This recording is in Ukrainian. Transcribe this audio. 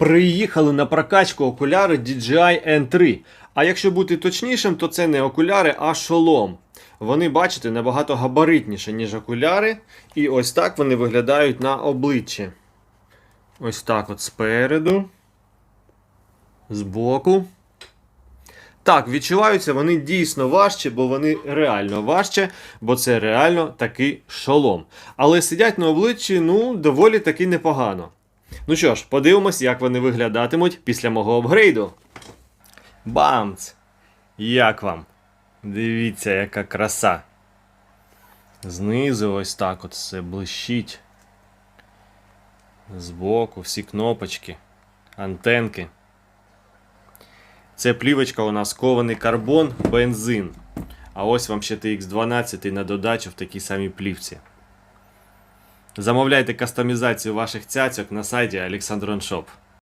Приїхали на прокачку окуляри DJI N3. А якщо бути точнішим, то це не окуляри, а шолом. Вони, бачите, набагато габаритніше, ніж окуляри. І ось так вони виглядають на обличчі. Ось так от спереду. Збоку. Так, відчуваються вони дійсно важче, бо вони реально важче, бо це реально такий шолом. Але сидять на обличчі, ну, доволі таки непогано. Ну що ж, подивимось, як вони виглядатимуть після мого апгрейду. Бамц! Як вам? Дивіться, яка краса. Знизу ось так от все блищить. Збоку всі кнопочки, антенки. Це плівочка у нас кований карбон, бензин. А ось вам ще TX12 на додачу в такій самій плівці. Замовляйте кастомізацію ваших цяцьок на сайті Alexandron Shop.